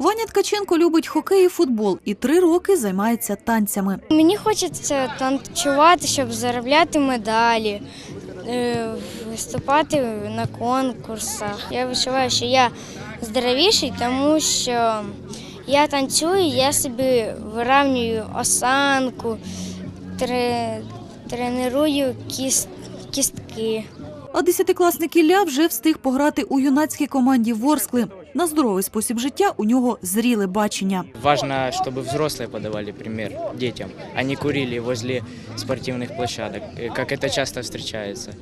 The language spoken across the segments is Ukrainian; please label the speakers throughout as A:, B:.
A: Ваня Ткаченко любить хокей і футбол і три роки займається танцями.
B: Мені хочеться танцювати, щоб заробляти медалі, е, виступати на конкурсах. Я відчуваю, що я здоровіший, тому що я танцюю, я собі вирівнюю осанку, тре, тренирую кіст, кістки.
A: А десятикласник Ілля вже встиг пограти у юнацькій команді Ворскли На здоровий спосіб життя у нього зріле бачення.
C: Важно, чтобы взрослые подавали пример детям, а не курили возле спортивных площадок, э, как это часто встречается.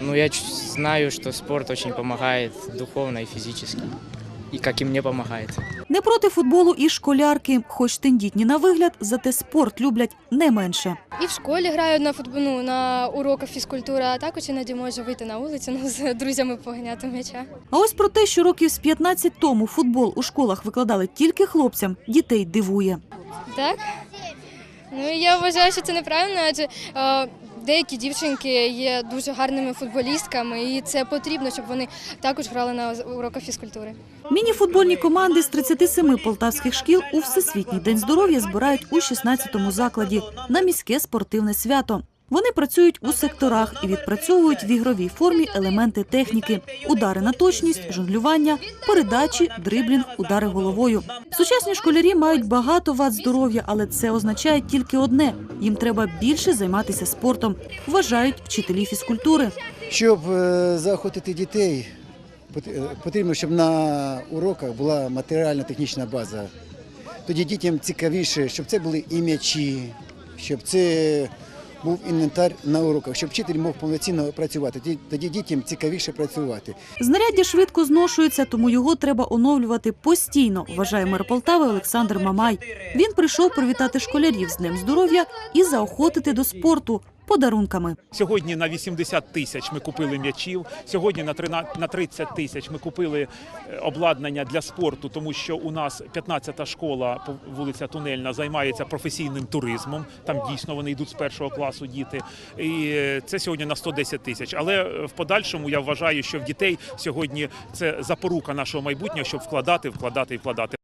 C: Ну, я ч- знаю, что спорт очень помогает духовно и физически, и как и мне помогает.
A: Не проти футболу і школярки, хоч тендітні на вигляд, зате спорт люблять не менше.
D: І в школі граю на футбол, ну, на уроках фізкультури, а також іноді можу вийти на вулицю ну, з друзями поганяти м'яча.
A: А ось про те, що років з 15 тому футбол у школах викладали тільки хлопцям, дітей дивує.
D: Так? Ну я вважаю, що це неправильно, адже е, деякі дівчинки є дуже гарними футболістками, і це потрібно, щоб вони також грали на уроках фізкультури.
A: Міні-футбольні команди з 37 полтавських шкіл у Всесвітній день здоров'я збирають у 16-му закладі на міське спортивне свято. Вони працюють у секторах і відпрацьовують в ігровій формі елементи техніки: удари на точність, жонглювання, передачі, дриблінг, удари головою. Сучасні школярі мають багато вад здоров'я, але це означає тільки одне: їм треба більше займатися спортом, вважають вчителі фізкультури.
E: Щоб е, заохотити дітей, е, потрібно, щоб на уроках була матеріально-технічна база. Тоді дітям цікавіше, щоб це були і м'ячі, щоб це був інвентар на уроках, щоб вчитель мог повноцінно працювати. Тоді- дітям цікавіше працювати.
A: Знаряддя швидко зношується, тому його треба оновлювати постійно, вважає мер Полтави Олександр Мамай. Він прийшов привітати школярів з Днем здоров'я і заохотити до спорту подарунками.
F: Сьогодні на 80 тисяч ми купили м'ячів. Сьогодні на 13 на 30 тисяч ми купили е, обладнання для спорту, тому що у нас 15-та школа вулиця Тунельна займається професійним туризмом. Там дійсно вони йдуть з першого класу діти. І е, це сьогодні на 110 тисяч. Але е, в подальшому я вважаю, що в дітей сьогодні це запорука нашого майбутнього, щоб вкладати, вкладати і вкладати.